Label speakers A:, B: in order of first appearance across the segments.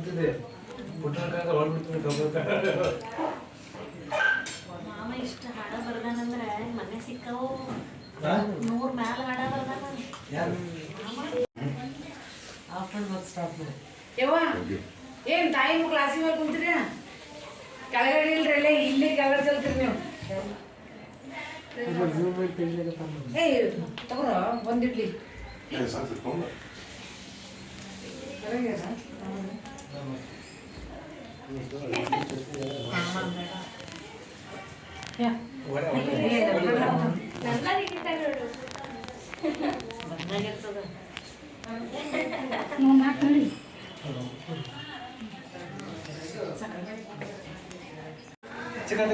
A: ಕೂತಿದೆ ಪುಟ್ಟನಕಾಗ
B: ಮಾಮ ಇಷ್ಟ ಹಾಡ ಬರ್ದಾನಂದ್ರೆ ಮನೆ ಸಿಕ್ಕವು. ನೂರ್ ಮ್ಯಾಲ ಹಾಡ ಬರ್ದಾನ.
A: ಯಾರು? ಆಫ್ ಮತ್ತೆ ಸ್ಟಾಪ್ ಮಾಡಿ.
C: ಯವ್ವ ಏನ್ ತಾಯಿ ಕ್ಲಾಸಿಗೆ ಮೇಲೆ ಕುಂತೀರಿ ಕೆಳಗಡೆ ಇಲ್ರಿ ಅಲ್ಲೇ ಇಲ್ಲಿ ಕೆಳಗಡೆ ಚಲ್ತೀರಿ ನೀವು. ಏಯ್ ತಗೋರ ಒಂದಿಡ್ಲಿ
D: ಸರ್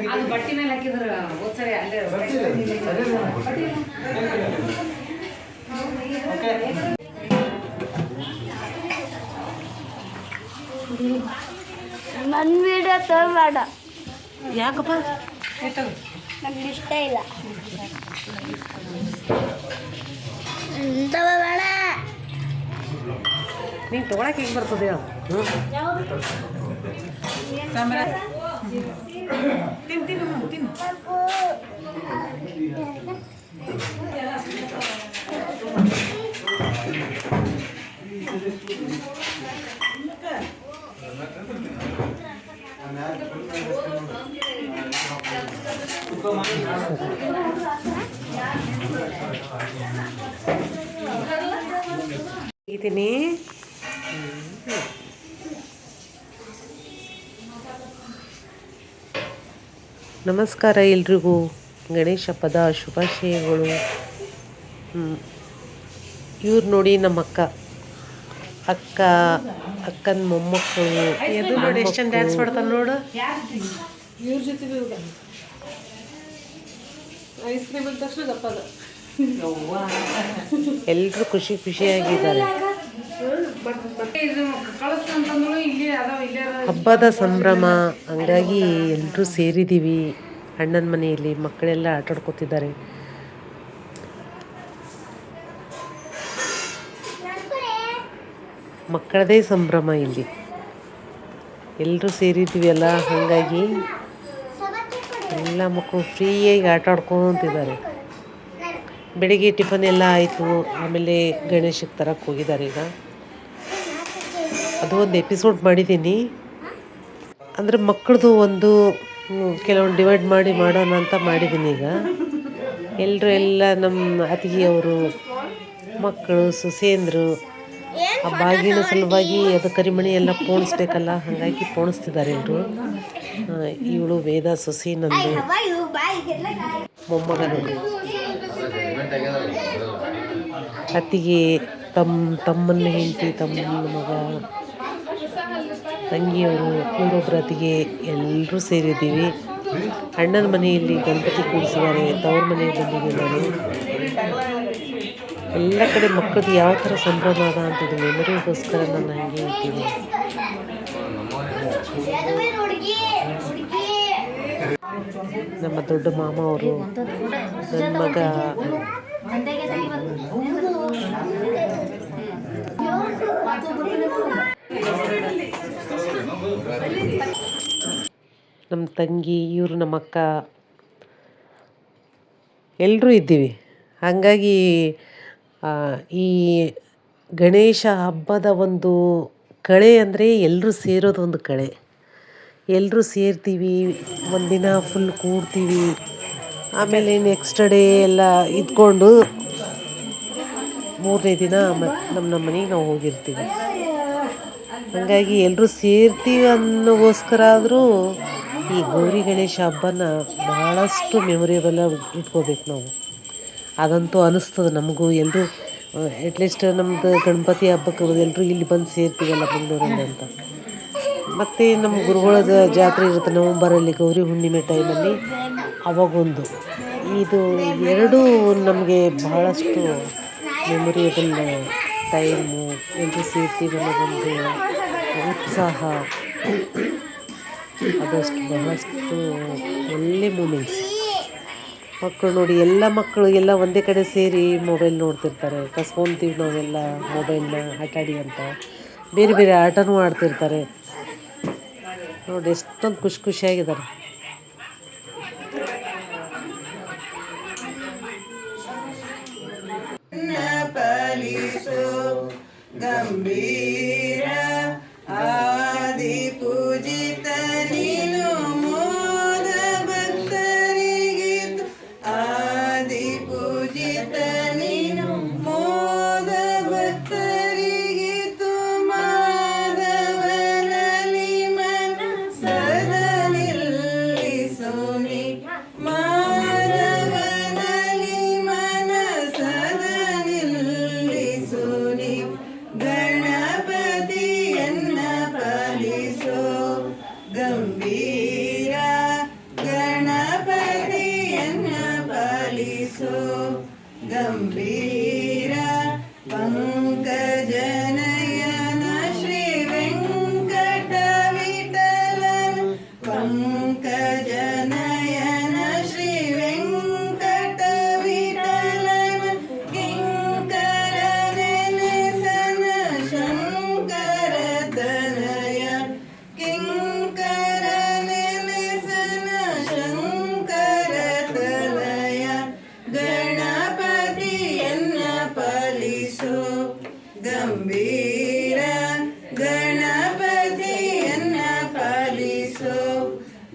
C: ಅದು ಬಟ್ಟಿ ಮೇಲೆ ಹಾಕಿದ್ರ ಹೋದ್ಸರಿ ಅಲ್ಲೇ
A: ಓಕೆ
E: ನನ್ನ ವೀಡಿಯೋ ತೋರ್ಬೇಡ
B: ಯಾಕಪ್ಪ?
E: ನಮ್ಗೆ ಇಷ್ಟ ಇಲ್ಲ ತಗೋಬೇಡ
B: ನೀನು ತಗೊಳಕ್ ಹೇಗೆ ಬರ್ತದೆ? ಇದೀನಿ ನಮಸ್ಕಾರ ಎಲ್ರಿಗೂ. ಗಣೇಶ ಹಬ್ಬದ ಶುಭಾಶಯಗಳು. ಇವ್ರು ನೋಡಿ ನಮ್ಮ ಅಕ್ಕ ಅಕ್ಕ ಅಕ್ಕನ ಮೊಮ್ಮಕ್ಕಳು ಎದು ನೋಡಿ ಎಷ್ಟು ಡ್ಯಾನ್ಸ್ ಮಾಡ್ತಾನೆ ನೋಡು. ಎಲ್ಲರೂ ಖುಷಿ ಖುಷಿಯಾಗಿದ್ದಾರೆ
C: ಇದು ತಕ್ಷಣ ದಪ್ಪದ. ಎಲ್ಲರೂ ಖುಷಿ ಅದಾವ.
F: ಹಬ್ಬದ ಸಂಭ್ರಮ ಹಂಗಾಗಿ ಎಲ್ಲರೂ ಸೇರಿದ್ದೀವಿ ಅಣ್ಣನ ಮನೆಯಲ್ಲಿ ಮಕ್ಕಳೆಲ್ಲ ಆಟಾಡ್ಕೊತಿದ್ದಾರೆ. ಮಕ್ಕಳದೇ ಸಂಭ್ರಮ ಇಲ್ಲಿ. ಎಲ್ಲರೂ ಸೇರಿದ್ದೀವಿ ಅಲ್ಲ ಹಾಗಾಗಿ ಎಲ್ಲ ಮಕ್ಕಳು ಫ್ರೀಯಾಗಿ ಆಟ ಆಡ್ಕೊಂತಿದ್ದಾರೆ. ಬೆಳಿಗ್ಗೆ ಟಿಫನ್ ಎಲ್ಲ ಆಯಿತು, ಆಮೇಲೆ ಗಣೇಶಕ್ಕೆ ತರಕ್ಕೆ ಹೋಗಿದ್ದಾರೆ ಈಗ. ಅದು ಒಂದು ಎಪಿಸೋಡ್ ಮಾಡಿದ್ದೀನಿ. ಅಂದರೆ ಮಕ್ಕಳದು ಒಂದು ಕೆಲವೊಂದು ಡಿವೈಡ್ ಮಾಡಿ ಮಾಡೋಣ ಅಂತ ಮಾಡಿದ್ದೀನಿ ಈಗ. ಎಲ್ಲರೂ ಎಲ್ಲ ನಮ್ಮ ಅತಿಗೆಯವರು ಮಕ್ಕಳು ಸುಸೇಂದ್ರು ಆ ಬಾಗಿನ ಸಲುವಾಗಿ ಅದು ಕರಿಮಣಿ ಎಲ್ಲ ಪೋಣಿಸ್ಬೇಕಲ್ಲ, ಹಾಗಾಗಿ ಪೋಣಿಸ್ತಿದ್ದಾರೆ ಎಲ್ಲರೂ ಇವಳು ವೇದ ಸೊಸಿ ನಂದು. ಮೊಮ್ಮಗನು. ಅತ್ತಿಗೆ ತಮ್ಮ ತಮ್ಮನ ಹೆಂಡತಿ ತಮ್ಮನ ಮಗ. ತಂಗಿಯವರು ಇವರೊಬ್ಬರ ಅತ್ತಿಗೆ ಎಲ್ಲರೂ ಸೇರಿದ್ದೀವಿ. ಅಣ್ಣನ ಮನೆಯಲ್ಲಿ ಗಣಪತಿ ಕೂಡಿಸಿದ್ದಾರೆ ತವ್ರ ಮನೆಗೆ ಬಂದಿದ್ದೀನಿ ನಾನು ಎಲ್ಲ ಕಡೆ ಮಕ್ಕಳದ್ದು ಯಾವ ಥರ ಸಂಭ್ರಮ ಅದ ಅಂತಿದ್ದು ಮೆಮೊರಿಗೋಸ್ಕರ ನಾನು ಹಂಗೆ ಇರ್ತೀನಿ ನಮ್ಮ ದೊಡ್ಡ ಮಾಮ ಅವರು ನನ್ನ ಮಗ. ನಮ್ಮ ತಂಗಿ, ಇವರು ನಮ್ಮ ಅಕ್ಕ. ಎಲ್ಲರೂ ಇದ್ದೀವಿ. ಹಾಗಾಗಿ ಈ ಗಣೇಶ ಹಬ್ಬದ ಒಂದು ಕಳೆ ಅಂದರೆ ಎಲ್ಲರೂ ಸೇರೋದು ಒಂದು ಕಳೆ. ಎಲ್ಲರೂ ಸೇರ್ತೀವಿ, ಒಂದಿನ ಫುಲ್ ಕೂಡ್ತೀವಿ. ಆಮೇಲೆ ನೆಕ್ಸ್ಟ್ ಡೇ ಎಲ್ಲ ಇದ್ಕೊಂಡು ಮೂರನೇ ದಿನ ನಮ್ಮ ನಮ್ಮ ಮನೆಗೆ ನಾವು ಹೋಗಿರ್ತೀವಿ. ಹಾಗಾಗಿ ಎಲ್ಲರೂ ಸೇರ್ತೀವಿ ಅನ್ನೋಗೋಸ್ಕರ ಆದರೂ ಈ ಗೌರಿ ಗಣೇಶ ಹಬ್ಬನ ಭಾಳಷ್ಟು ಮೆಮೊರೇಬಲ್ ಇಟ್ಕೋಬೇಕು ನಾವು. ಅದಂತೂ ಅನ್ನಿಸ್ತದೆ ನಮಗೂ ಎಲ್ಲರೂ ಅಟ್ಲೀಸ್ಟ್ ನಮ್ಮದು ಗಣಪತಿ ಹಬ್ಬಕ್ಕೆ ಎಲ್ಲರೂ ಇಲ್ಲಿ ಬಂದು ಸೇರ್ತೀವಲ್ಲ ಬೆಂಗಳೂರಲ್ಲಿ ಅಂತ. ಮತ್ತು ನಮ್ಮ ಗುರುಗಳದ ಜಾತ್ರೆ ಇರುತ್ತೆ ನವಂಬರಲ್ಲಿ, ಗೌರಿ ಹುಣ್ಣಿಮೆ ಟೈಮಲ್ಲಿ ಅವಾಗೊಂದು. ಇದು ಎರಡೂ ನಮಗೆ ಬಹಳಷ್ಟು ಮೆಮೊರಿಯಬಲ್ ಟೈಮು ಎಲ್ಲರೂ ಸೇರ್ತೀವಿ ಅನ್ನೋದೊಂದು ಉತ್ಸಾಹ. ಅದಷ್ಟು ಬಹಳಷ್ಟು ಒಳ್ಳೆ ಮೂಮೆಂಟ್ಸ್ ಮಕ್ಕಳು ನೋಡಿ, ಎಲ್ಲ ಮಕ್ಕಳು ಎಲ್ಲ ಒಂದೇ ಕಡೆ ಸೇರಿ ಮೊಬೈಲ್ ನೋಡ್ತಿರ್ತಾರೆ. ಕಸ್ಕೊಂತೀವಿ ನಾವೆಲ್ಲ ಮೊಬೈಲ್ನ ಆಟಾಡಿ ಅಂತ. ಬೇರೆ ಬೇರೆ ಆಟನೂ ಆಡ್ತಿರ್ತಾರೆ. ನೋಡಿ, ಎಷ್ಟೊಂದು ಖುಷಿ ಖುಷಿಯಾಗಿದ್ದಾರೆ.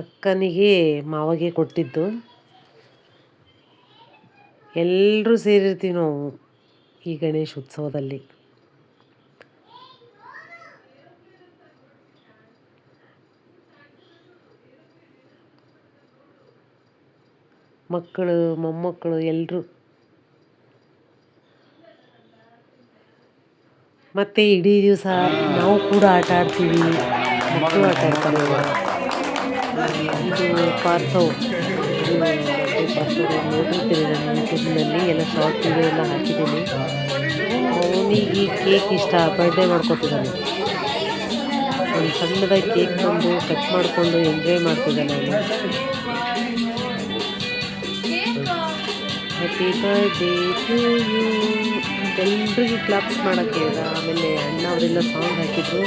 F: ಅಕ್ಕನಿಗೆ ಮಾವಗೆ ಕೊಟ್ಟಿದ್ದು. ಎಲ್ಲರೂ ಸೇರಿರ್ತೀವಿ ನಾವು ಈ ಗಣೇಶ ಉತ್ಸವದಲ್ಲಿ. ಮಕ್ಕಳು, ಮೊಮ್ಮಕ್ಕಳು ಎಲ್ಲರೂ ಮತ್ತು ಇಡೀ ದಿವಸ ನಾವು ಕೂಡ ಆಟ ಆಡ್ತೀವಿ. ಮಕ್ಕಳು ಆಟ ಆಡ್ತಾರೆ. ಇದು ಪಾರ್ಥವ್. ಯೂಟ್ಯೂಬ್ನಲ್ಲಿ ಎಲ್ಲ ಶಾರ್ಟ್ ವಿಡಿಯೋ ಎಲ್ಲ ಹಾಕಿದ್ದೀನಿ. ಅವನಿಗೆ ಕೇಕ್ ಇಷ್ಟ, ಬರ್ಡೇ ಮಾಡ್ಕೊತಿದ್ದಾನೆ. ಒಂದು ಸಣ್ಣದಾಗಿ ಕೇಕ್ ತಂದು ಕಟ್ ಮಾಡಿಕೊಂಡು ಎಂಜಾಯ್ ಮಾಡ್ತಿದ್ದಾನೆ ಅವನು. ಹ್ಯಾಪಿ ಬರ್ಡೇ ಟು ಯು ಎಲ್ರಿಗೂ ಕ್ಲಾಪ್ಸ್ ಮಾಡೋಕ್ಕೆ, ಆಮೇಲೆ ಅಣ್ಣ ಅವರೆಲ್ಲ ಸಾಂಗ್ ಹಾಕಿದ್ರು.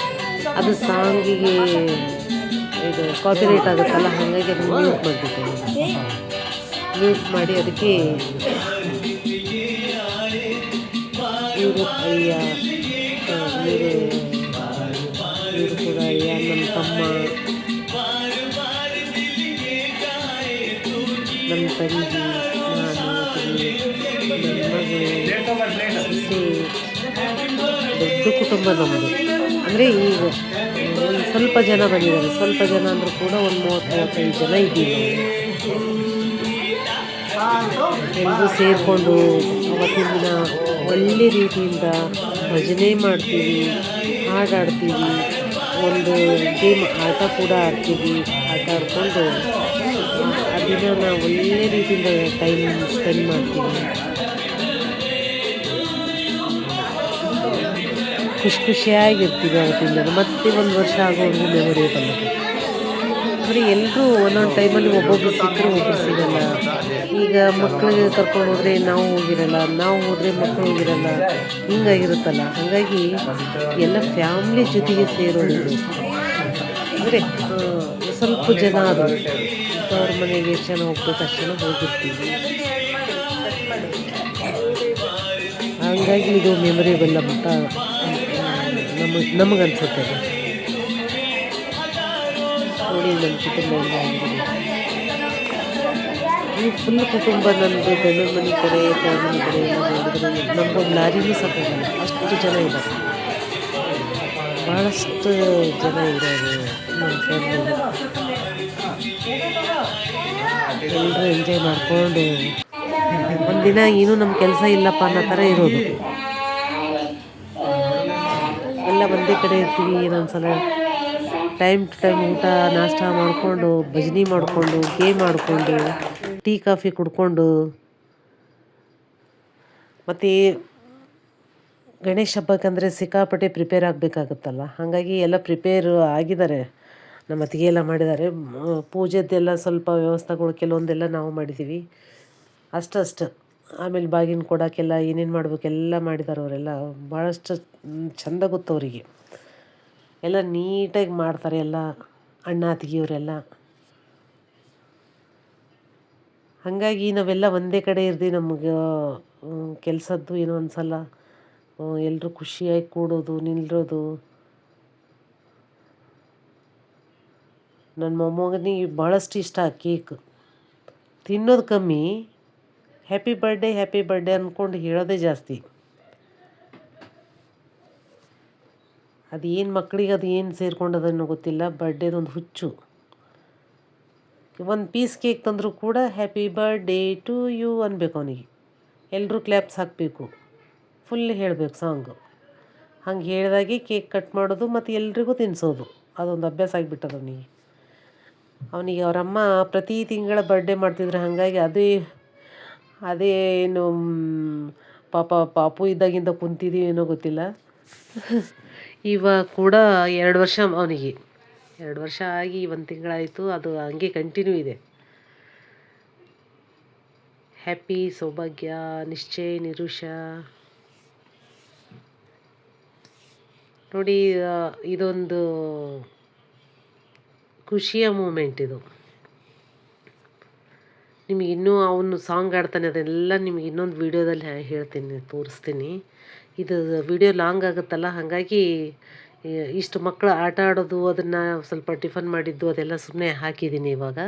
F: ಅದು ಸಾಂಗಿಗೆ ಇದು ಕಾಪಿರೈಟ್ ಆಗುತ್ತಲ್ಲ, ಹಾಗಾಗಿ ಅದನ್ನು ಮ್ಯೂಟ್ ಮಾಡಿಬಿಟ್ಟೆ. ಮ್ಯೂಟ್ ಮಾಡಿ ಅದಕ್ಕೆ ಇವರು ಅಯ್ಯ ಇವರು ಇವರು ಕೂಡ ಅಯ್ಯ ನಮ್ಮ ತಮ್ಮ ನಮ್ಮ ತಂಗಿ ನಾನು ಮಗಳು ದೊಡ್ಡ ಕುಟುಂಬ ನಮ್ಮದು ಅಂದರೆ ಈಗ ಒಂದು ಸ್ವಲ್ಪ ಜನ ಬಂದಿದ್ದಾರೆ. ಸ್ವಲ್ಪ ಜನ ಅಂದರೂ ಕೂಡ ಒಂದು ಮೂವತ್ತು ಮೂವತ್ತೈದು ಜನ ಇದ್ದೀವಿ. ಎಲ್ಲರೂ ಸೇರಿಕೊಂಡು ಅವತ್ತಿನ ದಿನ ಒಳ್ಳೆ ರೀತಿಯಿಂದ ಭಜನೆ ಮಾಡ್ತೀವಿ ಹಾಡಾಡ್ತೀವಿ ಒಂದು ಗೇಮ್ ಆಟ ಕೂಡ ಆಡ್ತೀವಿ. ಆಟ ಆಡ್ಕೊಂಡು ಅದನ್ನು ನಾವು ಒಳ್ಳೆ ರೀತಿಯಿಂದ ಟೈಮ್ ಸ್ಪೆಂಡ್ ಮಾಡ್ತೀವಿ. ಖುಷಿ ಖುಷಿಯಾಗಿರ್ತೀವಿ ಅವತ್ತಿಂದ. ಮತ್ತೆ ಒಂದು ವರ್ಷ ಆಗೋವರೆಗೂ ಮೆಮೊರಿ ಬಂದಿದೆ ಅಂದರೆ ಎಲ್ಲರೂ ಒಂದೊಂದು ಟೈಮಲ್ಲಿ ಒಬ್ಬೊಬ್ರು ಸಿಕ್ಕರು ಒಬ್ಬರು ಸಿಗಲ್ಲ. ಈಗ ಮಕ್ಕಳಿಗೆ ಕರ್ಕೊಂಡು ಹೋದರೆ ನಾವು ಹೋಗಿರಲ್ಲ, ನಾವು ಹೋದರೆ ಮಕ್ಕಳು ಹೋಗಿರಲ್ಲ. ಹಿಂಗಾಗಿರುತ್ತಲ್ಲ. ಹಾಗಾಗಿ ಎಲ್ಲ ಫ್ಯಾಮ್ಲಿ ಜೊತೆಗೆ ಸೇರೋದು. ಅಂದರೆ ಸ್ವಲ್ಪ ಜನ ಅದು. ಅವ್ರ ಮನೆಗೆ ಎಷ್ಟು ಜನ ಹೋಗ್ಬೇಕು, ಅಷ್ಟು ಜನ ಹೋಗಿರ್ತೀವಿ. ಹಾಗಾಗಿ ಇದು ಮೆಮೊರೇಬಲ್ ಅಂತ ನಮಗೆ ನಮಗನ್ಸುತ್ತೆ ನೋಡಿ ನಮ್ಮ ಕುಟುಂಬ ಈ ಫುಲ್ ಕುಟುಂಬ ನನ್ನದು ಬೆಂಗಳೂರು ಮನೆ ಕಡೆ ಫ್ಯಾಮಿಲಿ ಕಡೆ ಎಲ್ಲ ನೋಡಿದ್ರೆ ನಮ್ಗೊಂದು ಲಾರಿನೂ ಸಾಕಾಗಲ್ಲ ಅಷ್ಟು ಜನ ಇದ್ದಾರೆ. ಭಾಳಷ್ಟು ಜನ ಇರೋದು ಎಲ್ಲರೂ ಎಂಜಾಯ್ ಮಾಡಿಕೊಂಡು ಒಂದಿನ ಏನೂ ನಮ್ಮ ಕೆಲಸ ಇಲ್ಲಪ್ಪ ಅನ್ನೋ ಥರ ಇರೋದು. ಒಂದೇ ಕಡೆ ಇರ್ತೀವಿ, ಇನ್ನೊಂದ್ಸಲ ಟೈಮ್ ಟು ಟೈಮ್ ಊಟ, ನಾಷ್ಟ ಮಾಡಿಕೊಂಡು, ಭಜನೆ ಮಾಡಿಕೊಂಡು, ಗೇಮ್ ಮಾಡಿಕೊಂಡು ಟೀ, ಕಾಫಿ ಕುಡ್ಕೊಂಡು. ಮತ್ತು ಗಣೇಶ ಹಬ್ಬಕ್ಕಂದರೆ ಸಿಕ್ಕಾಪಟ್ಟೆ ಪ್ರಿಪೇರ್ ಆಗಬೇಕಾಗುತ್ತಲ್ಲ? ಹಾಗಾಗಿ ಎಲ್ಲ ಪ್ರಿಪೇರ್ ಆಗಿದ್ದಾರೆ. ನಮ್ಮ ಅತ್ತಿಗೆ ಎಲ್ಲ ಮಾಡಿದ್ದಾರೆ. ಪೂಜೆದ್ದೆಲ್ಲ ಸ್ವಲ್ಪ ವ್ಯವಸ್ಥೆಗಳು ಕೆಲವೊಂದೆಲ್ಲ ನಾವು ಮಾಡಿದ್ದೀವಿ. ಅಷ್ಟಷ್ಟು ಆಮೇಲೆ ಬಾಗಿನ ಕೊಡೋಕ್ಕೆಲ್ಲ ಏನೇನು ಮಾಡಬೇಕೆಲ್ಲ ಮಾಡಿದ್ದಾರೆ ಅವರೆಲ್ಲ. ಭಾಳಷ್ಟು ಚಂದ ಗೊತ್ತು ಅವರಿಗೆ. ಎಲ್ಲ ನೀಟಾಗಿ ಮಾಡ್ತಾರೆ ಎಲ್ಲ ಅಣ್ಣ, ಅತ್ತಿಗೆಯವರೆಲ್ಲ. ಹಾಗಾಗಿ ನಾವೆಲ್ಲ ಒಂದೇ ಕಡೆ ಇರ್ದು ನಮಗೆ ಕೆಲಸದ್ದು ಏನೋ ಅನ್ಸಲ್ಲ ಎಲ್ಲರೂ ಖುಷಿಯಾಗಿ ಕೂಡೋದು ನಿಲ್ಲೋದು ನನ್ನ ಮೊಮ್ಮಗನಿಗೆ ಭಾಳಷ್ಟು ಇಷ್ಟ ಕೇಕ್. ತಿನ್ನೋದು ಕಮ್ಮಿ ಹ್ಯಾಪಿ ಬರ್ಡೇ ಹ್ಯಾಪಿ ಬರ್ಡೇ ಅಂದ್ಕೊಂಡು ಹೇಳೋದೇ ಜಾಸ್ತಿ. ಅದು ಏನು ಮಕ್ಕಳಿಗೆ ಅದು ಏನು ಸೇರ್ಕೊಂಡದನ್ನೋ ಗೊತ್ತಿಲ್ಲ. ಬರ್ಡೇದೊಂದು ಹುಚ್ಚು. ಒಂದು ಪೀಸ್ ಕೇಕ್ ತಂದರೂ ಕೂಡ ಹ್ಯಾಪಿ ಬರ್ಡೇ ಟು ಯು ಅನ್ಬೇಕು ಅವನಿಗೆ. ಎಲ್ಲರೂ ಕ್ಲ್ಯಾಪ್ಸ್ ಹಾಕಬೇಕು. ಫುಲ್ ಹೇಳಬೇಕು ಸಾಂಗು ಹಂಗೆ ಹೇಳಿದಾಗೆ ಕೇಕ್ ಕಟ್ ಮಾಡೋದು ಮತ್ತು ಎಲ್ರಿಗೂ ತಿನ್ನಿಸೋದು ಅದೊಂದು ಅಭ್ಯಾಸ ಆಗಿಬಿಟ್ಟದ ಅವನಿಗೆ. ಅವನಿಗೆ ಅವರಮ್ಮ ಪ್ರತಿ ತಿಂಗಳ ಬರ್ಡೇ ಮಾಡ್ತಿದ್ರು ಹಾಗಾಗಿ ಅದೇ ಅದೇ ಏನು ಮ್, ಪಾಪ ಪಾಪು ಇದ್ದಾಗಿಂದ ಕುಂತಿದ್ದೀವಿ ಏನೋ ಗೊತ್ತಿಲ್ಲ. ಇವಾಗ ಕೂಡ ಎರಡು ವರ್ಷ ಅವನಿಗೆ. ಎರಡು ವರ್ಷ ಆಗಿ ಒಂದು ತಿಂಗಳಾಯಿತು ಅದು ಹಂಗೆ ಕಂಟಿನ್ಯೂ ಇದೆ. ಹ್ಯಾಪಿ ಸೌಭಾಗ್ಯ ನಿಶ್ಚಯ ನಿರುಷ. ನೋಡಿ ಇದೊಂದು ಖುಷಿಯ ಮೂಮೆಂಟ್ ಇದು. ನಿಮಗೆ ಇನ್ನೂ ಅವನು ಸಾಂಗ್ ಆಡ್ತಾನೆ ಅದೆಲ್ಲ ನಿಮಗೆ ಇನ್ನೊಂದು ವೀಡಿಯೋದಲ್ಲಿ ಹೇಳ್ತೀನಿ, ತೋರಿಸ್ತೀನಿ. ಇದು ವಿಡಿಯೋ ಲಾಂಗ್ ಆಗುತ್ತಲ್ಲ, ಹಾಗಾಗಿ ಇಷ್ಟು ಮಕ್ಕಳು ಆಟ ಆಡೋದು, ಅದನ್ನು ಸ್ವಲ್ಪ ಟಿಫನ್ ಮಾಡಿದ್ದು, ಅದೆಲ್ಲ ಸುಮ್ಮನೆ ಹಾಕಿದ್ದೀನಿ ಇವಾಗ.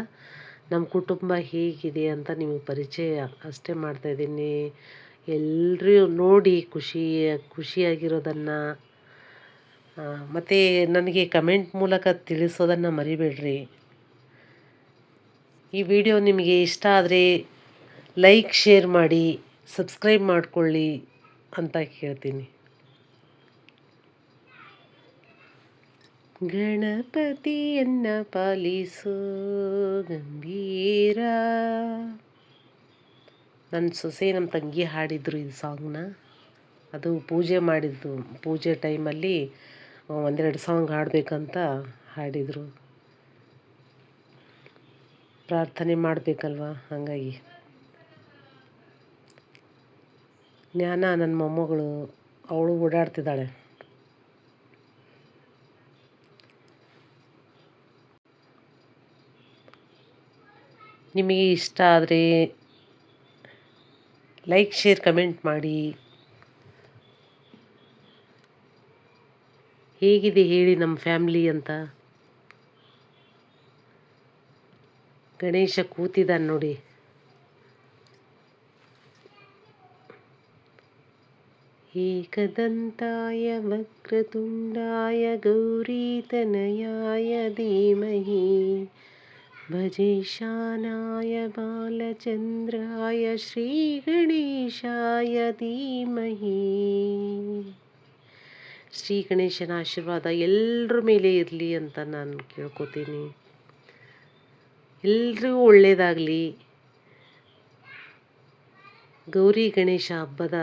F: ನಮ್ಮ ಕುಟುಂಬ ಹೇಗಿದೆ ಅಂತ ನಿಮಗೆ ಪರಿಚಯ ಅಷ್ಟೇ ಮಾಡ್ತಾಯಿದ್ದೀನಿ ಎಲ್ಲರೂ ನೋಡಿ ಖುಷಿ, ಖುಷಿಯಾಗಿರೋದನ್ನು ಮತ್ತು ನನಗೆ ಕಮೆಂಟ್ ಮೂಲಕ ತಿಳಿಸೋದನ್ನು ಮರಿಬೇಡ್ರಿ. ಈ ವಿಡಿಯೋ ನಿಮಗೆ ಇಷ್ಟ ಆದರೆ ಲೈಕ್, ಶೇರ್ ಮಾಡಿ, ಸಬ್ಸ್ಕ್ರೈಬ್ ಮಾಡಿಕೊಳ್ಳಿ ಅಂತ ಕೇಳ್ತೀನಿ ಗಣಪತಿಯನ್ನ ಪಾಲಿಸು ಗಂಭೀರ. ನನ್ನ ಸೊಸೆ ನಮ್ಮ ತಂಗಿ ಹಾಡಿದ್ರು ಈ ಸಾಂಗ್ನ. ಅದು ಪೂಜೆ ಮಾಡಿದ್ದು, ಪೂಜೆ ಟೈಮಲ್ಲಿ ಒಂದೆರಡು ಸಾಂಗ್ ಹಾಡಬೇಕಂತ ಹಾಡಿದರು. ಪ್ರಾರ್ಥನೆ ಮಾಡಬೇಕಲ್ವ? ಹಾಗಾಗಿ. ಜ್ಞಾನ ನನ್ನ ಮೊಮ್ಮಗಳು, ಅವಳು ಓಡಾಡ್ತಿದ್ದಾಳೆ. ನಿಮಗೆ ಇಷ್ಟ ಆದರೆ ಲೈಕ್, ಶೇರ್, ಕಮೆಂಟ್ ಮಾಡಿ. ಹೇಗಿದೆ ಹೇಳಿ ನಮ್ಮ ಫ್ಯಾಮ್ಲಿ ಅಂತ. ಗಣೇಶ ಕೂತಿದ್ದಾನೆ ನೋಡಿ. ಏಕದಂತಾಯ ವಕ್ರತುಂಡಾಯ ಗೌರೀತನಯಾಯ ಧೀಮಹಿ. ಭಜೇಶಾನಾಯ ಬಾಲಚಂದ್ರಾಯ ಶ್ರೀ ಗಣೇಶಾಯ ಧೀಮಹಿ. ಶ್ರೀ ಗಣೇಶನ ಆಶೀರ್ವಾದ ಎಲ್ಲರ ಮೇಲೆ ಇರಲಿ ಅಂತ ನಾನು ಕೇಳ್ಕೊತೀನಿ. ಎಲ್ರಿಗೂ ಒಳ್ಳೆಯದಾಗಲಿ ಗೌರಿ ಗಣೇಶ ಹಬ್ಬದ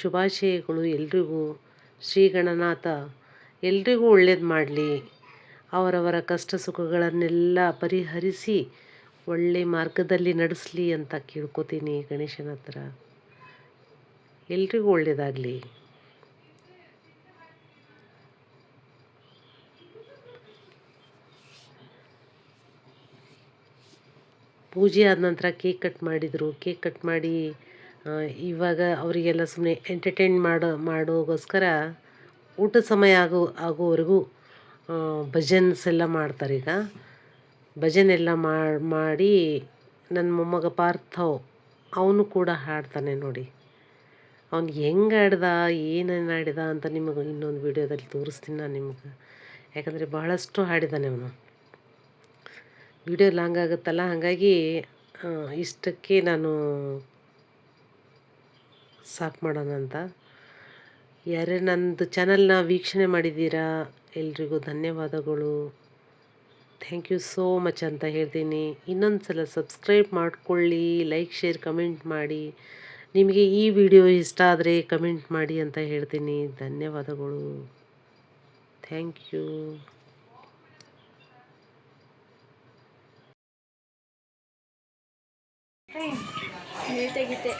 F: ಶುಭಾಶಯಗಳು ಎಲ್ರಿಗೂ. ಶ್ರೀ ಗಣನಾಥ, ಎಲ್ರಿಗೂ ಒಳ್ಳೇದು ಮಾಡಲಿ. ಅವರವರ ಕಷ್ಟ ಸುಖಗಳನ್ನೆಲ್ಲ ಪರಿಹರಿಸಿ ಒಳ್ಳೆ ಮಾರ್ಗದಲ್ಲಿ ನಡೆಸಲಿ ಅಂತ ಕೇಳ್ಕೊತೀನಿ ಗಣೇಶನ ಹತ್ರ. ಎಲ್ರಿಗೂ ಒಳ್ಳೆಯದಾಗಲಿ ಪೂಜೆ ಆದ ನಂತರ ಕೇಕ್ ಕಟ್ ಮಾಡಿದರು. ಕೇಕ್ ಕಟ್ ಮಾಡಿ ಇವಾಗ ಅವರಿಗೆಲ್ಲ ಸುಮ್ಮನೆ ಎಂಟರ್ಟೈನ್ ಮಾಡೋ, ಮಾಡೋಗೋಸ್ಕರ ಊಟ ಸಮಯ ಆಗೋ ಆಗೋವರೆಗೂ ಭಜನ್ಸ್ ಎಲ್ಲ ಮಾಡ್ತಾರೆ ಈಗ. ಭಜನ್ ಎಲ್ಲ ಮಾಡಿ ಮಾಡಿ ನನ್ನ ಮೊಮ್ಮಗ ಪಾರ್ಥವ್ ಅವನು ಕೂಡ ಹಾಡ್ತಾನೆ ನೋಡಿ. ಅವ್ನು ಹೆಂಗೆ ಆಡ್ದ ಏನೇನು ಆಡಿದ ಅಂತ ನಿಮಗೆ ಇನ್ನೊಂದು ವೀಡಿಯೋದಲ್ಲಿ ತೋರಿಸ್ತೀನಿ ನಾನು ನಿಮ್ಗೆ. ಯಾಕಂದರೆ ಬಹಳಷ್ಟು ಹಾಡಿದ್ದಾನೆ ಅವನು. ವಿಡಿಯೋ ಲಾಂಗ್ ಆಗುತ್ತಲ್ಲ, ಹಾಗಾಗಿ ಇಷ್ಟಕ್ಕೆ ನಾನು ಸಾಕು ಮಾಡೋಣ ಅಂತ. ಯಾರೇ ನಂದು ಚಾನಲ್ನ ವೀಕ್ಷಣೆ ಮಾಡಿದ್ದೀರಾ, ಎಲ್ರಿಗೂ ಧನ್ಯವಾದಗಳು. ಥ್ಯಾಂಕ್ ಯು ಸೋ ಮಚ್ ಅಂತ ಹೇಳ್ತೀನಿ. ಇನ್ನೊಂದು ಸಲ ಸಬ್ಸ್ಕ್ರೈಬ್ ಮಾಡಿಕೊಳ್ಳಿ, ಲೈಕ್, ಶೇರ್, ಕಮೆಂಟ್ ಮಾಡಿ. ನಿಮಗೆ ಈ ವಿಡಿಯೋ ಇಷ್ಟ ಆದರೆ ಕಮೆಂಟ್ ಮಾಡಿ ಅಂತ ಹೇಳ್ತೀನಿ. ಧನ್ಯವಾದಗಳು. Thank you.
E: ತೆಗಿತೆ